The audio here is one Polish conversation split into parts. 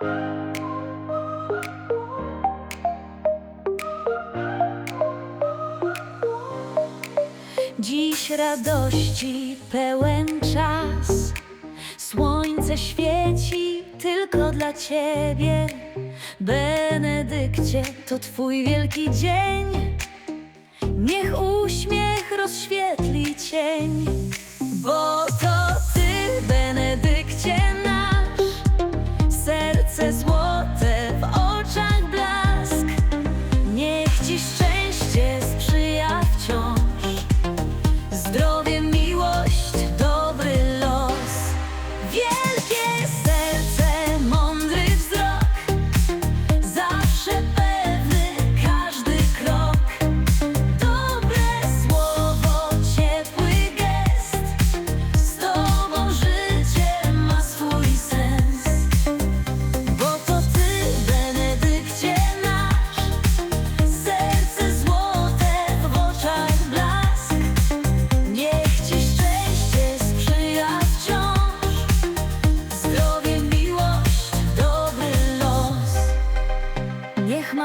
Dziś radości pełen czas. Słońce świeci tylko dla Ciebie. Benedykcie, to Twój wielki dzień. Niech uśmiech rozświetli cień.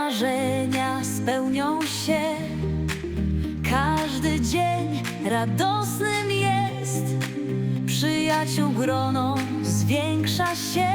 marzenia spełnią się. Każdy dzień radosnym jest, przyjaciół grono zwiększa się.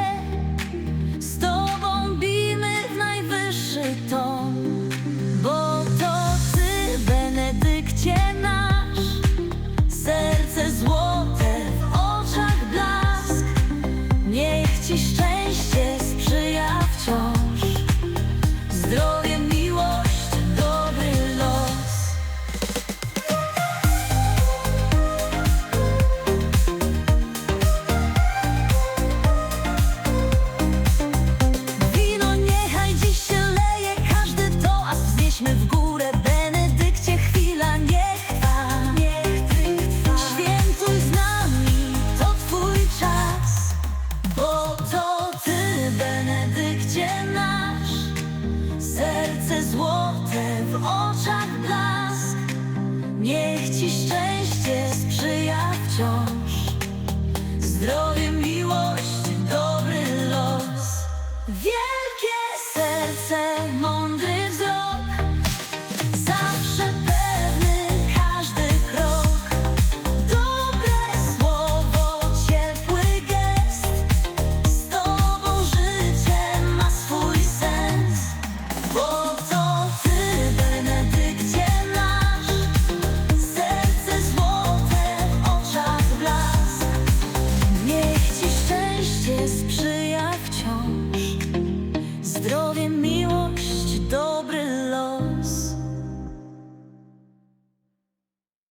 yo.